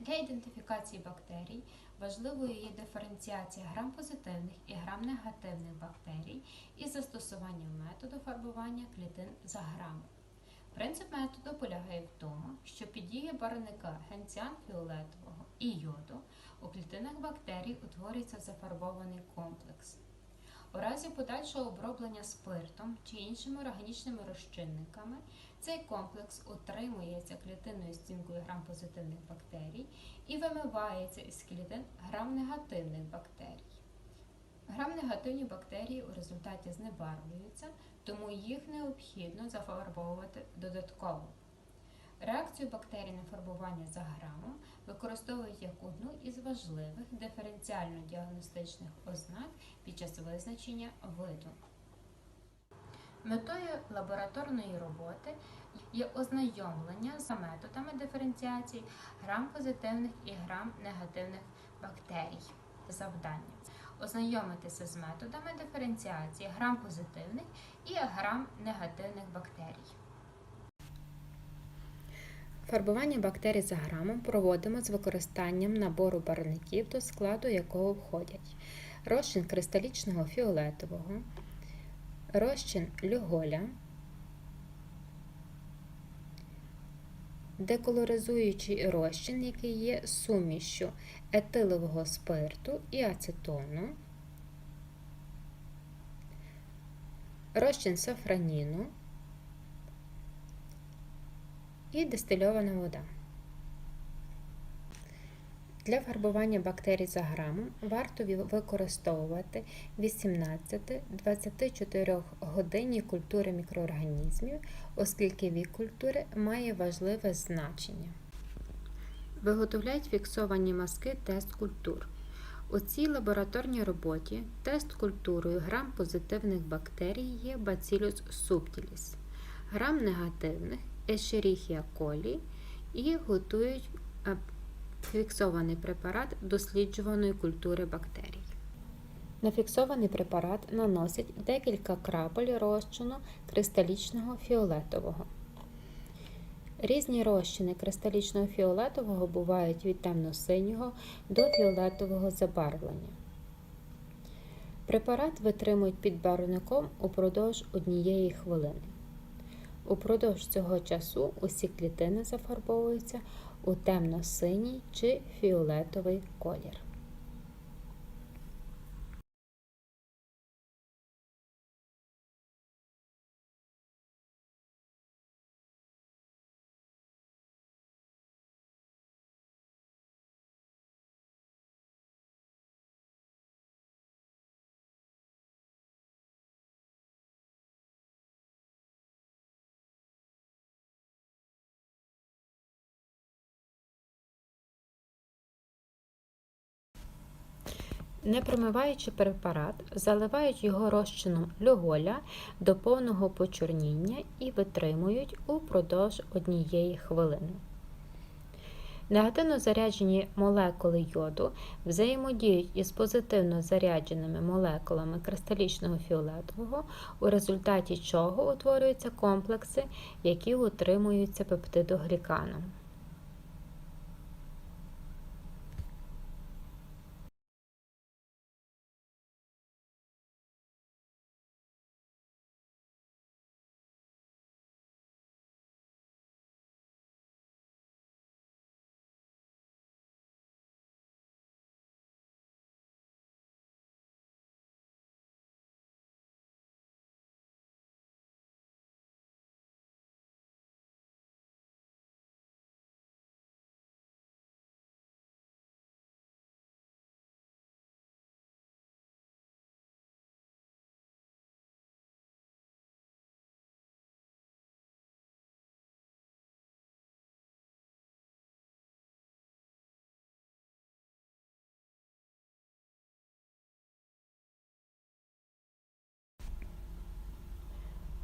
Для ідентифікації бактерій важливою є диференціація грам-позитивних і грам-негативних бактерій із застосуванням методу фарбування клітин за грамом. Принцип методу полягає в тому, що під дією барвника генціан фіолетового і йоду у клітинах бактерій утворюється зафарбований комплекс. У разі подальшого оброблення спиртом чи іншими органічними розчинниками цей комплекс утримується клітинною стінкою грам-позитивних бактерій і вимивається із клітин грам-негативних бактерій. Грам-негативні бактерії у результаті знебарвлюються, тому їх необхідно зафарбовувати додатково. Реакцію бактерій на фарбування за грамом використовують як одну із важливих диференціально-діагностичних ознак під час визначення виду. Метою лабораторної роботи є ознайомлення з методами диференціації грам-позитивних і грам-негативних бактерій. Завдання ознайомитися з методами диференціації грам-позитивних і грам-негативних бактерій. Фарбування бактерій за грамом проводимо з використанням набору барвників, до складу якого входять розчин кристалічного фіолетового, розчин люголя, деколоризуючий розчин, який є сумішю етилового спирту і ацетону, розчин сафраніну і дистильована вода. Для фарбування бактерій за грамом варто використовувати 18-24 годинні культури мікроорганізмів, оскільки вік культури має важливе значення. Виготовляють фіксовані мазки тест культур. У цій лабораторній роботі тест культурою грам позитивних бактерій є Bacillus subtilis, грам негативних Escherichia coli і готують фіксований препарат досліджуваної культури бактерій. На фіксований препарат наносять декілька крапель розчину кристалічного фіолетового. Різні розчини кристалічного фіолетового бувають від темно-синього до фіолетового забарвлення. Препарат витримують під барвником упродовж однієї хвилини. Упродовж цього часу усі клітини зафарбовуються у темно-синій чи фіолетовий колір. Не промиваючи препарат, заливають його розчином люголя до повного почорніння і витримують упродовж однієї хвилини. Негативно заряджені молекули йоду взаємодіють із позитивно зарядженими молекулами кристалічного фіолетового, у результаті чого утворюються комплекси, які утримуються пептидогліканом.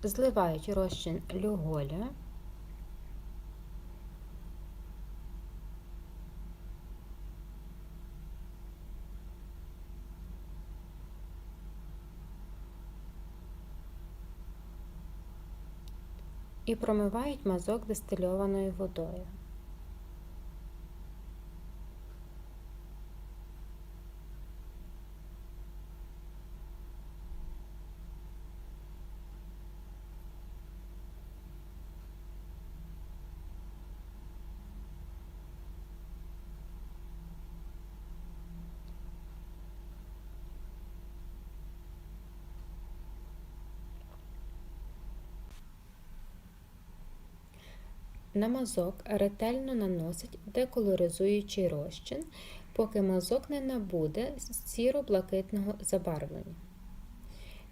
Зливають розчин люголя. І промивають мазок дистильованою водою. На мазок ретельно наносить деколоризуючий розчин, поки мазок не набуде сіро-блакитного забарвлення.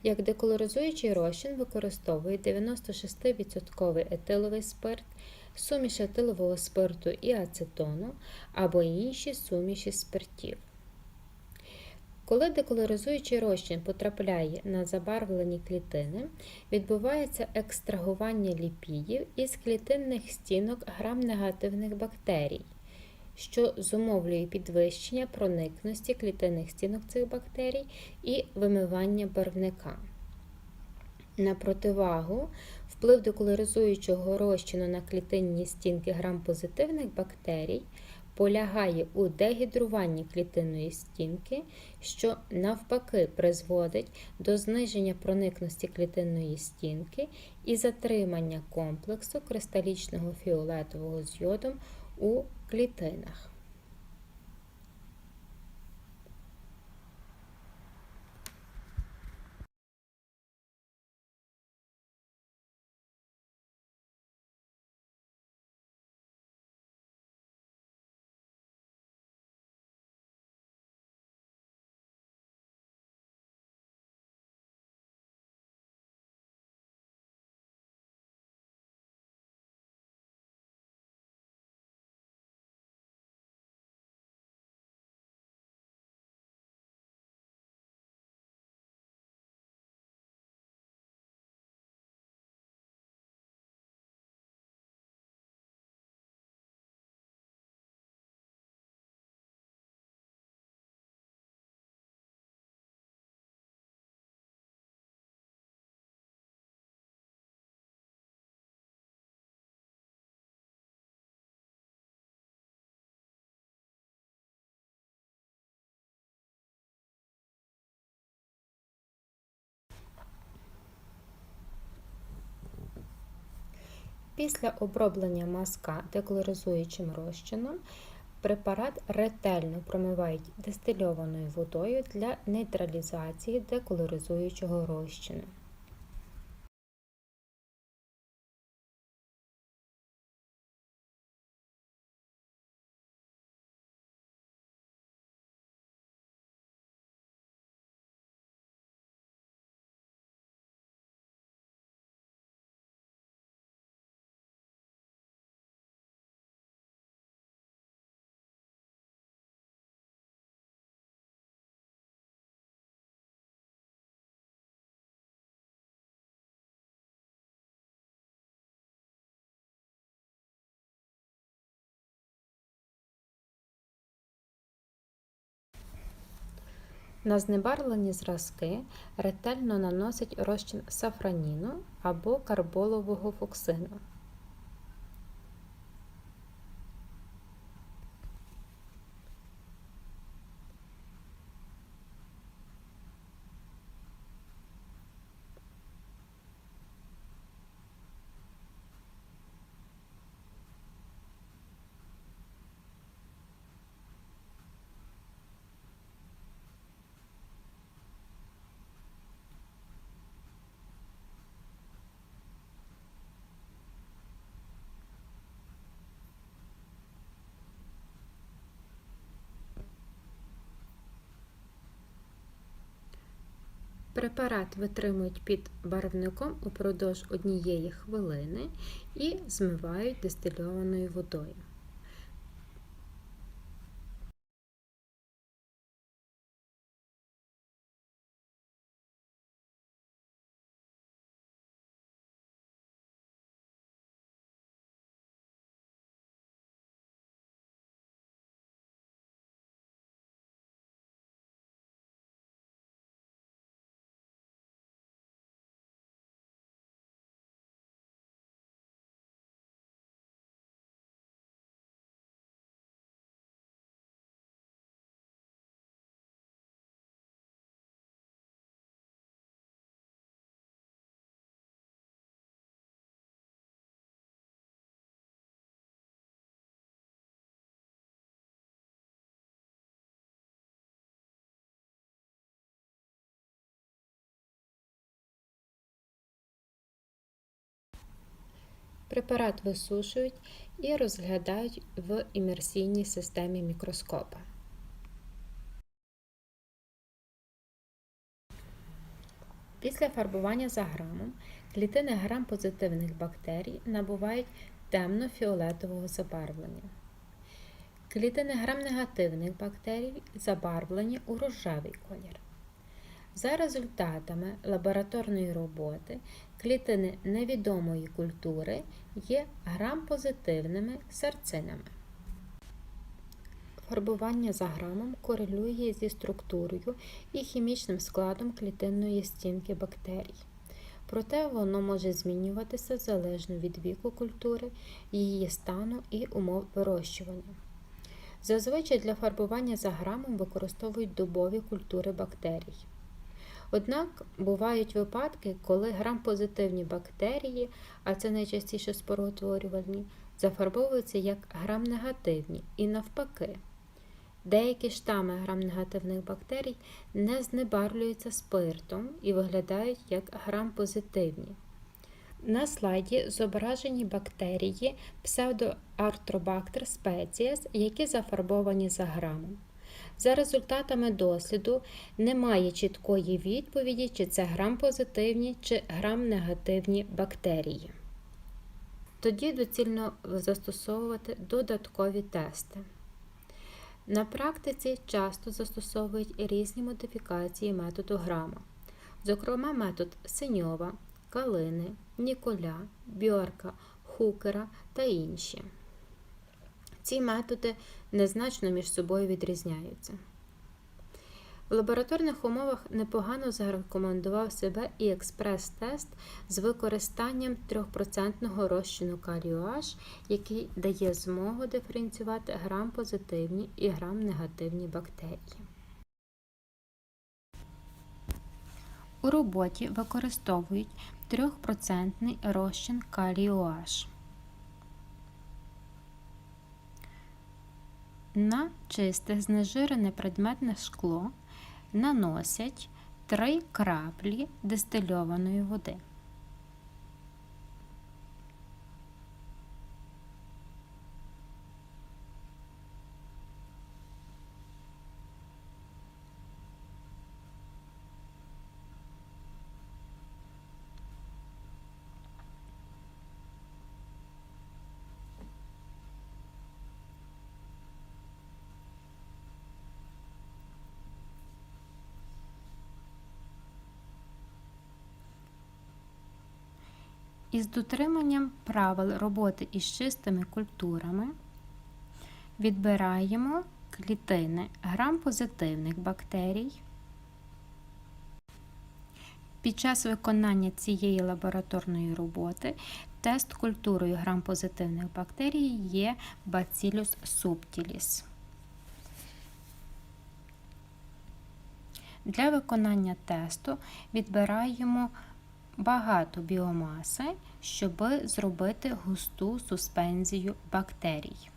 Як деколоризуючий розчин використовує 96% етиловий спирт, суміш етилового спирту і ацетону або інші суміші спиртів. Коли деколоризуючий розчин потрапляє на забарвлені клітини, відбувається екстрагування ліпідів із клітинних стінок грам-негативних бактерій, що зумовлює підвищення проникності клітинних стінок цих бактерій і вимивання барвника. На противагу, вплив деколоризуючого розчину на клітинні стінки грам-позитивних бактерій полягає у дегідруванні клітинної стінки, що навпаки призводить до зниження проникності клітинної стінки і затримання комплексу кристалічного фіолетового з йодом у клітинах. Після оброблення мазка деколоризуючим розчином препарат ретельно промивають дистильованою водою для нейтралізації деколоризуючого розчину. На знебарвлені зразки ретельно наносять розчин сафраніну або карболового фоксину. Препарат витримують під барвником упродовж однієї хвилини і змивають дистильованою водою. Препарат висушують і розглядають в імерсійній системі мікроскопа. Після фарбування за грамом клітини грам-позитивних бактерій набувають темно-фіолетового забарвлення. Клітини грам-негативних бактерій забарвлені у рожевий колір. За результатами лабораторної роботи клітини невідомої культури є грам-позитивними серцинами. Фарбування за грамом корелює зі структурою і хімічним складом клітинної стінки бактерій. Проте воно може змінюватися залежно від віку культури, її стану і умов вирощування. Зазвичай для фарбування за грамом використовують дубові культури бактерій. Однак бувають випадки, коли грам-позитивні бактерії, а це найчастіше спороутворювальні, зафарбовуються як грам-негативні і навпаки. Деякі штами грам-негативних бактерій не знебарлюються спиртом і виглядають як грам-позитивні. На слайді зображені бактерії Pseudoarthrobacter species, які зафарбовані за грамом. За результатами досліду немає чіткої відповіді, чи це грам-позитивні чи грам-негативні бактерії. Тоді доцільно застосовувати додаткові тести. На практиці часто застосовують різні модифікації методу грама, зокрема метод Синьова, Калини, Ніколя, Бьорка, Хукера та інші. Ці методи незначно між собою відрізняються. В лабораторних умовах непогано зарекомендував себе і експрес-тест з використанням 3% розчину калію H, який дає змогу диференціювати грам-позитивні і грам-негативні бактерії. У роботі використовують 3% розчин калію H. На чисте знежирене предметне шкло наносять 3 краплі дистильованої води. Із дотриманням правил роботи із чистими культурами відбираємо клітини грам-позитивних бактерій. Під час виконання цієї лабораторної роботи тест культурою грам-позитивних бактерій є Bacillus subtilis. Для виконання тесту відбираємо багато біомаси, щоб зробити густу суспензію бактерій.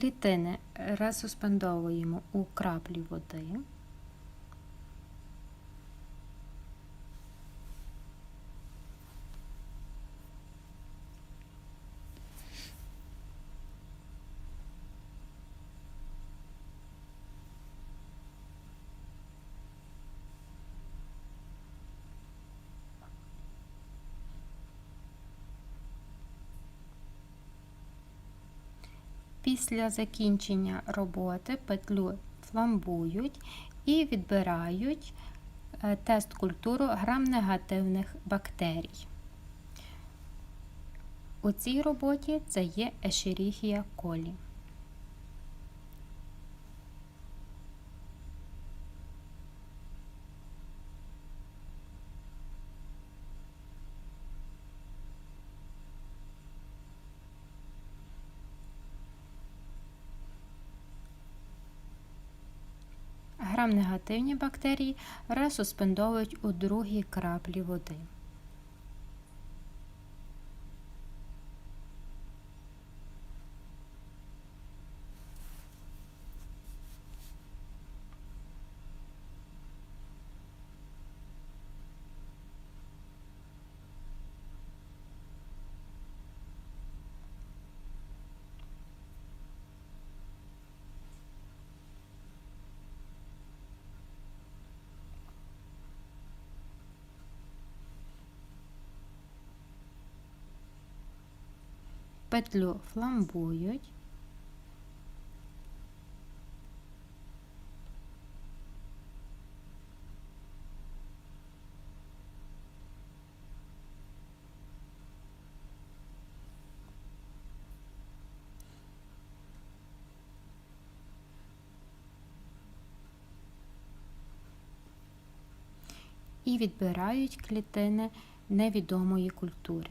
Клітини розсуспендовуємо у краплі води. Після закінчення роботи петлю фламбують і відбирають е, тест культуру грам-негативних бактерій. У цій роботі це є Ешеріхія колі. Грам-негативні бактерії ресуспендовують у другій краплі води. Петлю фламбують. І відбирають клітини невідомої культури.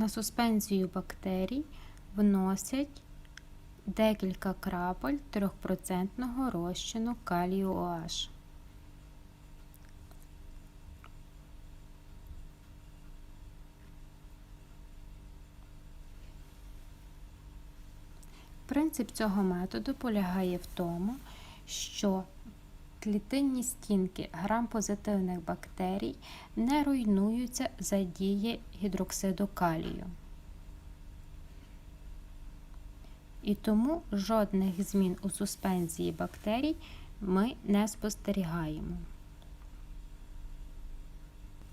На суспензію бактерій вносять декілька крапель 3% розчину калію OH. Принцип цього методу полягає в тому, що клітинні стінки грам-позитивних бактерій не руйнуються за дії гідроксиду калію. І тому жодних змін у суспензії бактерій ми не спостерігаємо.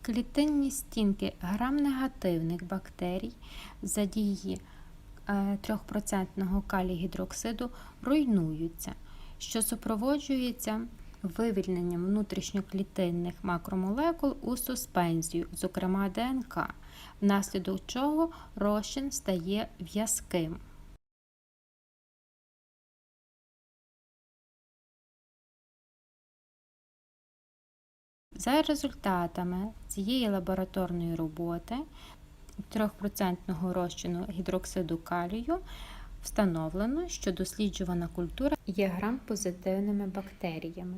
Клітинні стінки грам-негативних бактерій за дії 3% калій-гідроксиду руйнуються, що супроводжується вивільненням внутрішньоклітинних макромолекул у суспензію, зокрема ДНК, внаслідок чого розчин стає в'язким. За результатами цієї лабораторної роботи 3% розчину гідроксиду калію встановлено, що досліджувана культура є грам-позитивними бактеріями.